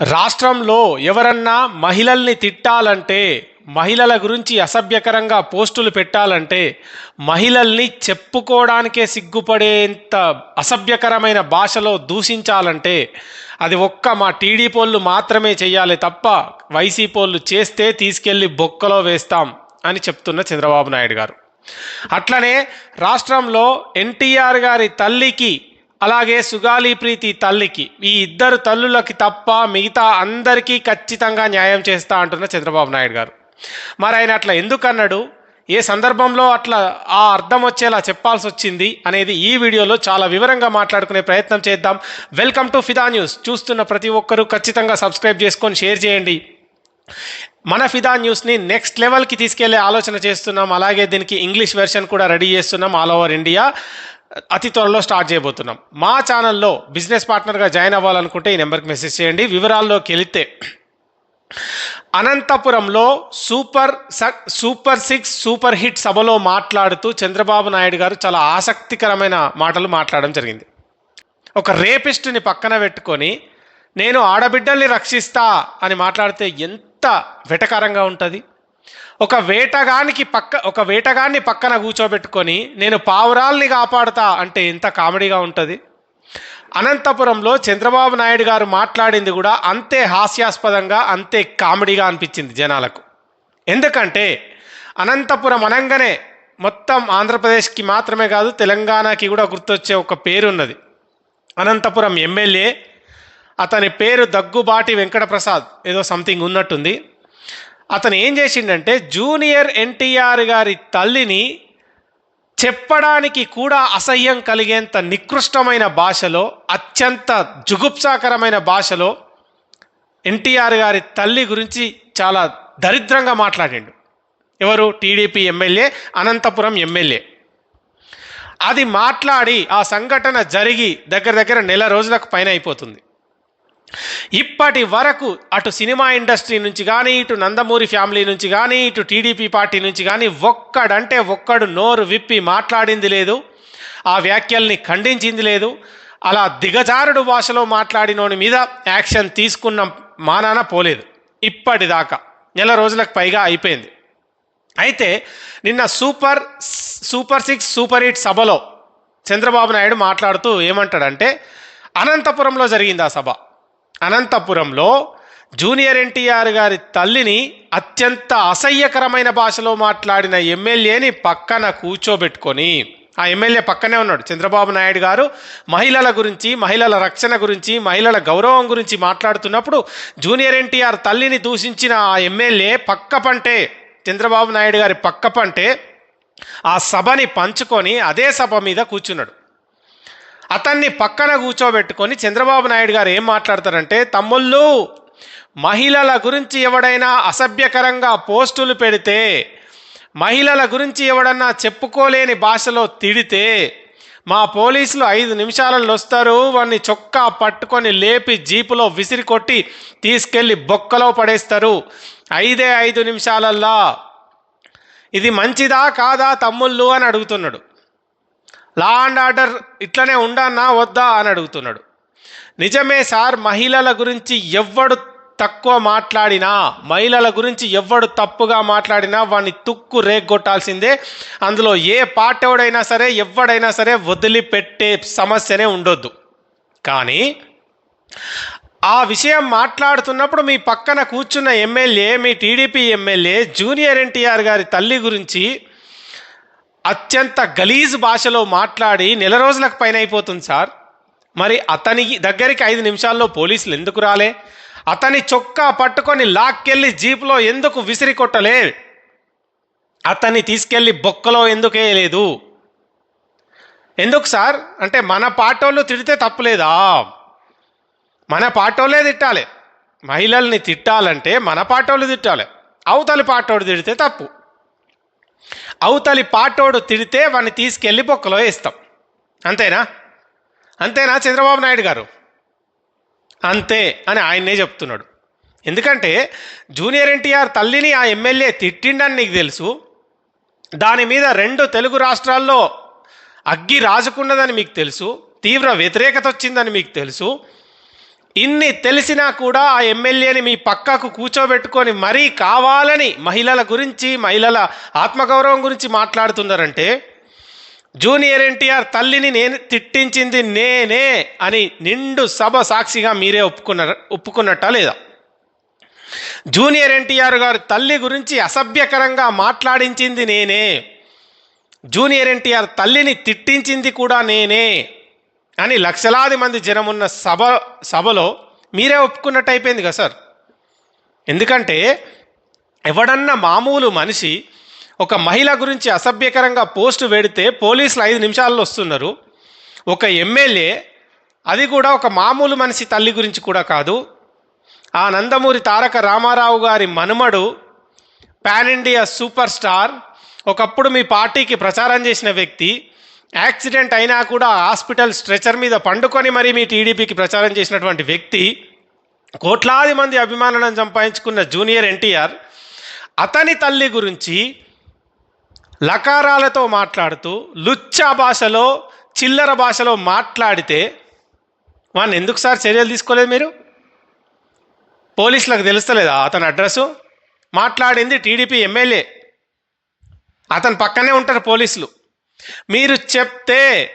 రాష్ట్రంలో ఎవరన్నా మహిళల్ని తిట్టాలంటే మహిళల గురించి అసభ్యకరంగా పోస్టులు పెట్టాలంటే మహిళల్ని చెప్పుకోవడానికే సిగ్గుపడేంత అసభ్యకరమైన భాషలో దూషించాలంటే అది ఒక్క మా టీడీ పోళ్ళు మాత్రమే చేయాలి తప్ప వైసీ పోళ్ళు చేస్తే తీసుకెళ్ళి బొక్కలో వేస్తాం అని చెప్తున్న చంద్రబాబు నాయుడు గారు. అట్లనే రాష్ట్రంలో ఎన్టీఆర్ గారి తల్లికి అలాగే సుగాలి ప్రీతి తల్లికి. ఈ ఇద్దరు తల్లులకి తప్ప మిగతా అందరికీ ఖచ్చితంగా న్యాయం చేస్తా అంటున్న చంద్రబాబు నాయుడు గారు. మరి ఆయన అట్లా ఎందుకన్నాడు? ఏ సందర్భంలో అట్లా ఆ అర్థం వచ్చేలా చెప్పాల్సి వచ్చింది అనేది ఈ వీడియోలో చాలా వివరంగా మాట్లాడుకునే ప్రయత్నం చేద్దాం. Welcome to Fida news. చూస్తున్న ప్రతి ఒక్కరూ ఖచ్చితంగా సబ్స్క్రైబ్ చేసుకొని షేర్ చేయండి. మన ఫిదా న్యూస్ని నెక్స్ట్ లెవెల్కి తీసుకెళ్ళే ఆలోచన చేస్తున్నాం. అలాగే దీనికి ఇంగ్లీష్ వెర్షన్ కూడా రెడీ చేస్తున్నాం ఆల్ ఓవర్ ఇండియా. అతి త్వరలో స్టార్ట్ చేయబోతున్నాం. మా ఛానల్లో బిజినెస్ పార్ట్నర్గా జాయిన్ అవ్వాలనుకుంటే ఈ నెంబర్కి మెసేజ్ చేయండి. వివరాల్లోకి వెళితే అనంతపురంలో సూపర్ స- సూపర్ సిక్స్ సూపర్ హిట్ సభలో మాట్లాడుతూ చంద్రబాబు నాయుడు గారు చాలా ఆసక్తికరమైన మాటలు మాట్లాడడం జరిగింది. ఒక రేపిస్ట్ని పక్కన పెట్టుకొని నేను ఆడబిడ్డల్ని రక్షిస్తా అని మాట్లాడితే ఎంత వెటకారంగా ఉంటుంది? ఒక వేటగానికి పక్క ఒక వేటగాన్ని పక్కన కూర్చోబెట్టుకొని నేను పావురాల్ని కాపాడుతా అంటే ఎంత కామెడీగా ఉంటుంది. అనంతపురంలో చంద్రబాబు నాయుడు గారు మాట్లాడింది కూడా అంతే హాస్యాస్పదంగా అంతే కామెడీగా అనిపించింది జనాలకు. ఎందుకంటే అనంతపురం అనగానే మొత్తం ఆంధ్రప్రదేశ్కి మాత్రమే కాదు తెలంగాణకి కూడా గుర్తొచ్చే ఒక పేరు ఉన్నది అనంతపురం ఎమ్మెల్యే అతని పేరు దగ్గుబాటి వెంకటప్రసాద్ ఏదో సంథింగ్ ఉన్నట్టుంది. అతను ఏం చేసిండంటే జూనియర్ ఎన్టీఆర్ గారి తల్లిని చెప్పడానికి కూడా అసహ్యం కలిగేంత నికృష్టమైన భాషలో అత్యంత జుగుప్సాకరమైన భాషలో ఎన్టీఆర్ గారి తల్లి గురించి చాలా దరిద్రంగా మాట్లాడిండు. ఎవరు? TDP MLA Anantapuram MLA. అది మాట్లాడి ఆ సంఘటన జరిగి దగ్గర దగ్గర నెల రోజులకు పైన అయిపోతుంది. ఇప్పటి వరకు అటు సినిమా ఇండస్ట్రీ నుంచి కానీ ఇటు నందమూరి ఫ్యామిలీ నుంచి కానీ ఇటు టీడీపీ పార్టీ నుంచి కానీ ఒక్కడంటే ఒక్కడు నోరు విప్పి మాట్లాడింది లేదు. ఆ వ్యాఖ్యల్ని ఖండించింది లేదు. అలా దిగజారుడు భాషలో మాట్లాడినోని మీద యాక్షన్ తీసుకున్న మానాన పోలేదు. ఇప్పటిదాకా. నెల రోజులకు పైగా అయిపోయింది. అయితే నిన్న super super six super hit సభలో చంద్రబాబు నాయుడు మాట్లాడుతూ ఏమంటాడంటే అనంతపురంలో జరిగింది ఆ సభ. అనంతపురంలో జూనియర్ ఎన్టీఆర్ గారి తల్లిని అత్యంత అసహ్యకరమైన భాషలో మాట్లాడిన ఎమ్మెల్యేని పక్కన కూర్చోబెట్టుకొని ఆ ఎమ్మెల్యే పక్కనే ఉన్నాడు. చంద్రబాబు నాయుడు గారు మహిళల గురించి మహిళల రక్షణ గురించి మహిళల గౌరవం గురించి మాట్లాడుతున్నప్పుడు జూనియర్ ఎన్టీఆర్ తల్లిని దూషించిన ఆ ఎమ్మెల్యే పక్క పంటే చంద్రబాబు నాయుడు గారి పక్క పంటే ఆ సభని పంచుకొని అదే సభ మీద కూర్చున్నాడు. అతన్ని పక్కన కూర్చోబెట్టుకొని చంద్రబాబు నాయుడు గారు ఏం మాట్లాడతారంటే తమ్ముళ్ళు మహిళల గురించి ఎవడైనా అసభ్యకరంగా పోస్టులు పెడితే మహిళల గురించి ఎవడన్నా చెప్పుకోలేని భాషలో తిడితే మా పోలీసులు ఐదు నిమిషాలలో వస్తారు వాడిని చొక్కా పట్టుకొని లేపి జీపులో విసిరి కొట్టి తీసుకెళ్ళి బొక్కలో పడేస్తారు. ఐదే ఐదు నిమిషాలల్లా. ఇది మంచిదా కాదా తమ్ముళ్ళు? అని అడుగుతున్నాడు. లా అండ్ ఆర్డర్ ఇట్లనే ఉండన్నా వద్దా అని అడుగుతున్నాడు. నిజమే సార్ మహిళల గురించి ఎవ్వడు తక్కువ మాట్లాడినా మహిళల గురించి ఎవ్వడు తప్పుగా మాట్లాడినా వాడిని తుక్కు రేగొట్టాల్సిందే. అందులో ఏ పాటోడైనా సరే ఎవడైనా సరే వదిలిపెట్టే సమస్యనే ఉండొద్దు. కానీ ఆ విషయం మాట్లాడుతున్నప్పుడు మీ పక్కన కూర్చున్న ఎమ్మెల్యే మీ టీడీపీ ఎమ్మెల్యే జూనియర్ ఎన్టీఆర్ గారి తల్లి గురించి అత్యంత గలీజ్ భాషలో మాట్లాడి నెల రోజులకు పైన అయిపోతుంది సార్. మరి అతని దగ్గరికి ఐదు నిమిషాల్లో పోలీసులు ఎందుకు రాలే? అతని చొక్కా పట్టుకొని లాక్కెళ్ళి జీప్లో ఎందుకు విసిరి కొట్టలే? అతన్ని తీసుకెళ్ళి బొక్కలో ఎందుకు వేయలేదు? ఎందుకు సార్? అంటే మన పాటోళ్ళు తిడితే తప్పులేదా? మన పాటోళ్ళే తిట్టాలి. మహిళల్ని తిట్టాలంటే మన పాటోళ్ళు తిట్టాలి. అవతలి పాటోడు తిడితే తప్పు. అవతలి పాటోడు తిడితే వాడిని తీసుకెళ్ళి బొక్కలో వేస్తాం. అంతేనా? అంతేనా చంద్రబాబు నాయుడు గారు? అంతే అని ఆయన్నే చెప్తున్నాడు. ఎందుకంటే జూనియర్ ఎన్టీఆర్ తల్లిని ఆ ఎమ్మెల్యే తిట్టిండని నీకు తెలుసు. దాని మీద రెండు తెలుగు రాష్ట్రాల్లో అగ్గి రాజుకున్నదని మీకు తెలుసు. తీవ్ర వ్యతిరేకత వచ్చిందని మీకు తెలుసు. ఇన్ని తెలిసినా కూడా ఆ ఎమ్మెల్యేని మీ పక్కకు కూర్చోబెట్టుకొని మరీ కావాలని మహిళల గురించి మహిళల ఆత్మగౌరవం గురించి మాట్లాడుతున్నారంటే జూనియర్ ఎన్టీఆర్ తల్లిని నేను తిట్టించింది నేనే అని నిండు సభ సాక్షిగా మీరే ఒప్పుకున్న ఒప్పుకున్నట్టా లేదా? జూనియర్ ఎన్టీఆర్ గారు తల్లి గురించి అసభ్యకరంగా మాట్లాడించింది నేనే. జూనియర్ ఎన్టీఆర్ తల్లిని తిట్టించింది కూడా నేనే. అని లక్షలాది మంది జనమున్న సభ సభలో మీరే ఒప్పుకున్నట్టు అయిపోయింది కదా సార్? ఎందుకంటే ఎవడన్నా మామూలు మనిషి ఒక మహిళ గురించి అసభ్యకరంగా పోస్టు పెడితే పోలీసులు ఐదు నిమిషాల్లో వస్తున్నారు. ఒక ఎమ్మెల్యే అది కూడా ఒక మామూలు మనిషి తల్లి గురించి కూడా కాదు. ఆ నందమూరి తారక రామారావు గారి మనుమడు పాన్ ఇండియా సూపర్ స్టార్ ఒకప్పుడు మీ పార్టీకి ప్రచారం చేసిన వ్యక్తి యాక్సిడెంట్ అయినా కూడా హాస్పిటల్ స్ట్రెచర్ మీద పండుకొని మరీ మీ టీడీపీకి ప్రచారం చేసినటువంటి వ్యక్తి కోట్లాది మంది అభిమానులను సంపాదించుకున్న జూనియర్ ఎన్టీఆర్ అతని తల్లి గురించి లకారాలతో మాట్లాడుతూ లుచ్చ భాషలో చిల్లర భాషలో మాట్లాడితే వాడిని ఎందుకు సార్ చర్యలు తీసుకోలేదు మీరు? పోలీసులకు తెలుస్తలేదా అతని అడ్రస్సు? మాట్లాడింది టీడీపీ ఎమ్మెల్యే. అతని పక్కనే ఉంటారు పోలీసులు. మీరు చెప్తే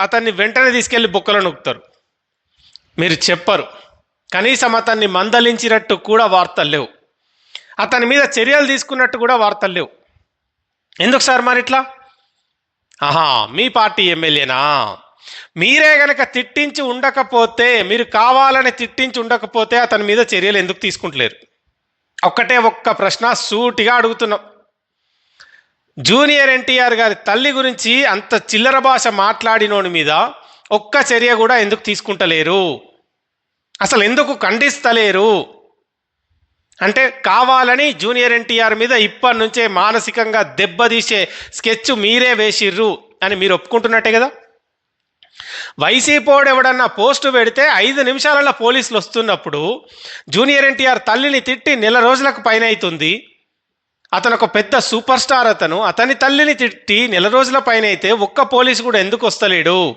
అతన్ని వెంటనే తీసుకెళ్ళి బుక్కలో నొక్కుతారు. మీరు చెప్పరు. కనీసం అతన్ని మందలించినట్టు కూడా వార్తలు లేవు. అతని మీద చర్యలు తీసుకున్నట్టు కూడా వార్తలు లేవు. ఎందుకు సార్ మరి ఇట్లా? ఆహా మీ పార్టీ ఎమ్మెల్యేనా? మీరే గనక తిట్టించి ఉండకపోతే మీరు కావాలని తిట్టించి ఉండకపోతే అతని మీద చర్యలు ఎందుకు తీసుకుంటలేరు? ఒక్కటే ఒక్క ప్రశ్న సూటిగా అడుగుతున్నాం. జూనియర్ ఎన్టీఆర్ గారి తల్లి గురించి అంత చిల్లర భాష మాట్లాడినోని మీద ఒక్క చర్య కూడా ఎందుకు తీసుకుంటలేరు? అసలు ఎందుకు ఖండిస్తలేరు? అంటే కావాలని జూనియర్ ఎన్టీఆర్ మీద ఇప్పటి నుంచే మానసికంగా దెబ్బతీసే స్కెచ్ మీరే వేసిర్రు అని మీరు ఒప్పుకుంటున్నట్టే కదా? వైసీపోడు ఎవడన్నా పోస్టు పెడితే ఐదు నిమిషాలలో పోలీసులు వస్తున్నప్పుడు జూనియర్ ఎన్టీఆర్ తల్లిని తిట్టి నెల రోజులకు పైన అవుతుంది. అతను ఒక పెద్ద సూపర్ స్టార్ అతను. అతని తల్లిని తిట్టి నెల రోజుల పైన అయితే ఒక్క పోలీసు కూడా ఎందుకు వస్తలేడు?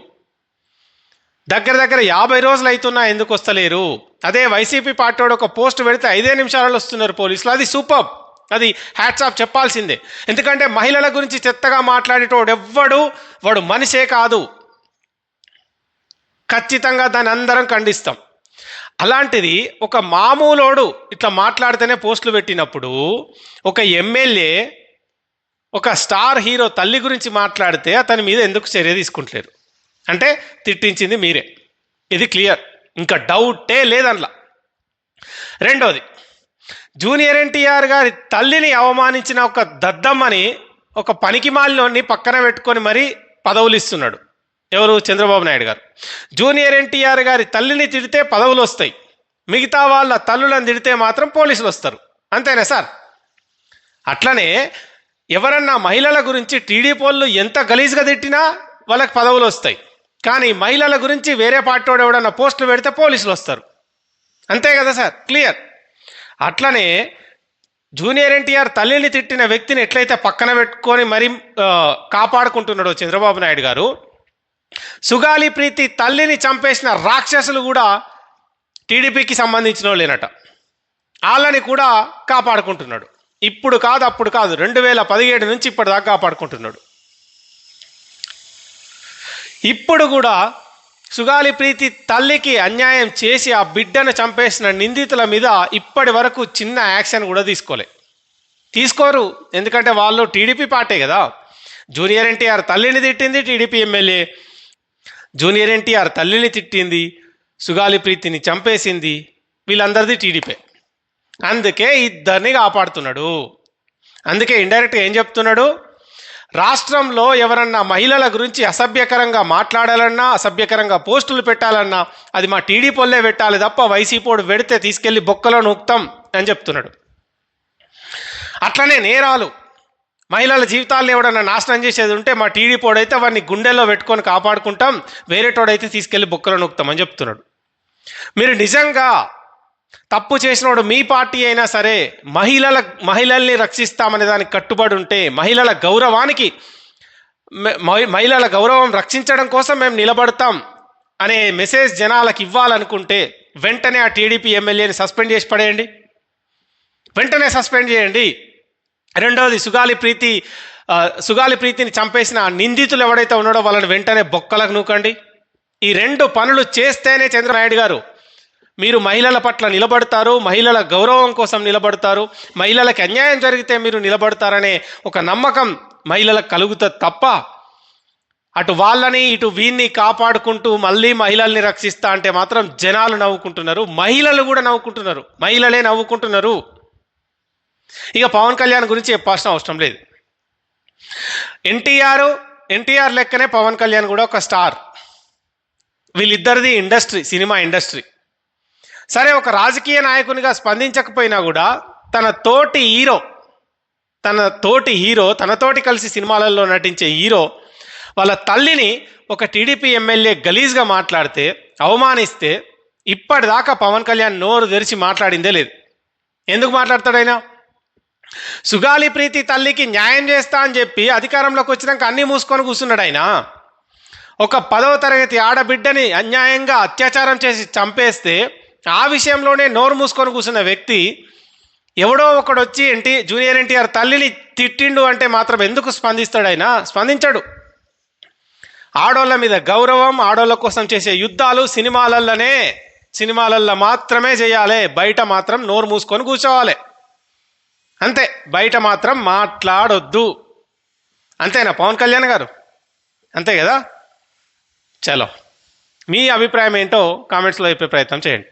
దగ్గర దగ్గర యాభై రోజులు అవుతున్నా ఎందుకు వస్తలేరు? అదే వైసీపీ పార్టీ ఒక పోస్ట్ పెడితే ఐదే నిమిషాలలో వస్తున్నారు పోలీసులు. అది సూపర్. అది హ్యాట్స్ ఆఫ్ చెప్పాల్సిందే. ఎందుకంటే మహిళల గురించి చెత్తగా మాట్లాడేటోడు ఎవ్వడు వాడు మనిషే కాదు. ఖచ్చితంగా దాన్ని అందరం ఖండిస్తాం. అలాంటిది ఒక మామూలోడు ఇట్లా మాట్లాడితేనే పోస్టులు పెట్టినప్పుడు ఒక ఎమ్మెల్యే ఒక స్టార్ హీరో తల్లి గురించి మాట్లాడితే అతని మీద ఎందుకు చర్య తీసుకుంటలేరు? అంటే తిట్టించింది మీరే. ఇది క్లియర్. ఇంకా డౌటే లేదన్లా. రెండోది జూనియర్ ఎన్టీఆర్ గారి తల్లిని అవమానించిన ఒక దద్దమ్మని ఒక పనికిమాలిలోని పక్కన పెట్టుకొని మరీ పదవులు ఇస్తున్నాడు ఎవరు? చంద్రబాబు నాయుడు గారు. జూనియర్ ఎన్టీఆర్ గారి తల్లిని తిడితే పదవులు వస్తాయి. మిగతా వాళ్ళ తల్లులను తిడితే మాత్రం పోలీసులు వస్తారు. అంతేనా సార్? అట్లనే ఎవరన్నా మహిళల గురించి టీడీపీ వాళ్ళు ఎంత గలీజ్గా తిట్టినా వాళ్ళకి పదవులు వస్తాయి. కానీ మహిళల గురించి వేరే పార్టీ ఎవడన్నా పోస్టులు పెడితే పోలీసులు వస్తారు. అంతే కదా సార్? క్లియర్? అట్లనే జూనియర్ ఎన్టీఆర్ తల్లిని తిట్టిన వ్యక్తిని ఎట్లయితే పక్కన పెట్టుకొని మరీ కాపాడుకుంటున్నాడో చంద్రబాబు నాయుడు గారు సుగాలి ప్రీతి తల్లిని చంపేసిన రాక్షసులు కూడా టీడీపీకి సంబంధించిన లేనట వాళ్ళని కూడా కాపాడుకుంటున్నాడు. ఇప్పుడు కాదు అప్పుడు కాదు. రెండు వేల పదిహేడు నుంచి ఇప్పటిదాకా కాపాడుకుంటున్నాడు. ఇప్పుడు కూడా సుగాలి ప్రీతి తల్లికి అన్యాయం చేసి ఆ బిడ్డను చంపేసిన నిందితుల మీద ఇప్పటి వరకు చిన్న యాక్షన్ కూడా తీసుకోలే. తీసుకోరు. ఎందుకంటే వాళ్ళు టీడీపీ పార్టీ కదా. జూనియర్ ఎన్టీఆర్ తల్లిని తిట్టింది టీడీపీ ఎమ్మెల్యే. జూనియర్ ఎన్టీఆర్ తల్లిని తిట్టింది సుగాలి ప్రీతిని చంపేసింది వీళ్ళందరిది టీడీపీ. అందుకే ఇద్దరిని కాపాడుతున్నాడు. అందుకే ఇండైరెక్ట్గా ఏం చెప్తున్నాడు? రాష్ట్రంలో ఎవరన్నా మహిళల గురించి అసభ్యకరంగా మాట్లాడాలన్నా అసభ్యకరంగా పోస్టులు పెట్టాలన్నా అది మా టీడీపీ పెట్టాలి తప్ప వైసీపోడు పెడితే తీసుకెళ్ళి బొక్కలో నూక్తాం అని చెప్తున్నాడు. అట్లనే నేరాలు మహిళల జీవితాలను ఎవడన్నా నాశనం చేసేది ఉంటే మా టీడీపోడైతే వాడిని గుండెల్లో పెట్టుకొని కాపాడుకుంటాం వేరేటోడైతే తీసుకెళ్ళి బొక్కలో నొక్కుతామని చెప్తున్నాడు. మీరు నిజంగా తప్పు చేసినోడు మీ పార్టీ అయినా సరే మహిళల మహిళల్ని రక్షిస్తామనే దానికి కట్టుబడి ఉంటే మహిళల గౌరవానికి మహిళల గౌరవం రక్షించడం కోసం మేము నిలబడతాం అనే మెసేజ్ జనాలకు ఇవ్వాలనుకుంటే వెంటనే ఆ టీడీపీ ఎమ్మెల్యేని సస్పెండ్ చేసి పడేయండి. వెంటనే సస్పెండ్ చేయండి. రెండవది సుగాలి ప్రీతి సుగాలి ప్రీతిని చంపేసిన నిందితులు ఎవడైతే ఉన్నాడో వాళ్ళని వెంటనే బొక్కలకు నూకండి. ఈ రెండు పనులు చేస్తేనే చంద్రనాయుడు గారు మీరు మహిళల పట్ల నిలబడతారు మహిళల గౌరవం కోసం నిలబడతారు మహిళలకు అన్యాయం జరిగితే మీరు నిలబడతారనే ఒక నమ్మకం మహిళలకు కలుగుతుంది తప్ప అటు వాళ్ళని ఇటు వీన్ని కాపాడుకుంటూ మళ్ళీ మహిళల్ని రక్షిస్తా అంటే మాత్రం జనాలు నవ్వుకుంటున్నారు మహిళలు కూడా నవ్వుకుంటున్నారు మహిళలే నవ్వుకుంటున్నారు. ఇక పవన్ కళ్యాణ్ గురించి చెప్పాల్సిన అవసరం లేదు. ఎన్టీఆర్ ఎన్టీఆర్ లెక్కనే పవన్ కళ్యాణ్ కూడా ఒక స్టార్. వీళ్ళిద్దరిది ఇండస్ట్రీ సినిమా ఇండస్ట్రీ. సరే ఒక రాజకీయ నాయకునిగా స్పందించకపోయినా కూడా తన తోటి హీరో తన తోటి హీరో తనతోటి కలిసి సినిమాలలో నటించే హీరో వాళ్ళ తల్లిని ఒక టీడీపీ ఎమ్మెల్యే గలీజ్గా మాట్లాడితే అవమానిస్తే ఇప్పటిదాకా పవన్ కళ్యాణ్ నోరు తెరిచి మాట్లాడిందే లేదు. ఎందుకు మాట్లాడతాడైనా సుగాలి ప్రీతి తల్లికి న్యాయం చేస్తా అని చెప్పి అధికారంలోకి వచ్చినాక అన్నీ మూసుకొని కూర్చున్నాడు ఆయన. ఒక పదవ తరగతి ఆడబిడ్డని అన్యాయంగా అత్యాచారం చేసి చంపేస్తే ఆ విషయంలోనే నోరు మూసుకొని కూర్చున్న వ్యక్తి ఎవడో ఒకడు వచ్చి ఎన్టీ జూనియర్ ఎన్టీఆర్ తల్లిని తిట్టిండు అంటే మాత్రం ఎందుకు స్పందిస్తాడు ఆయన? స్పందించాడు. ఆడోళ్ళ మీద గౌరవం ఆడోళ్ళ కోసం చేసే యుద్ధాలు సినిమాలల్లోనే సినిమాలల్లో మాత్రమే చేయాలి బయట మాత్రం నోరు మూసుకొని కూర్చోవాలి. అంతే. బయట మాత్రం మాట్లాడొద్దు. అంతేనా పవన్ కళ్యాణ్ గారు? అంతే కదా? చలో. మీ అభిప్రాయం ఏంటో కామెంట్స్లో చెప్పే ప్రయత్నం చేయండి.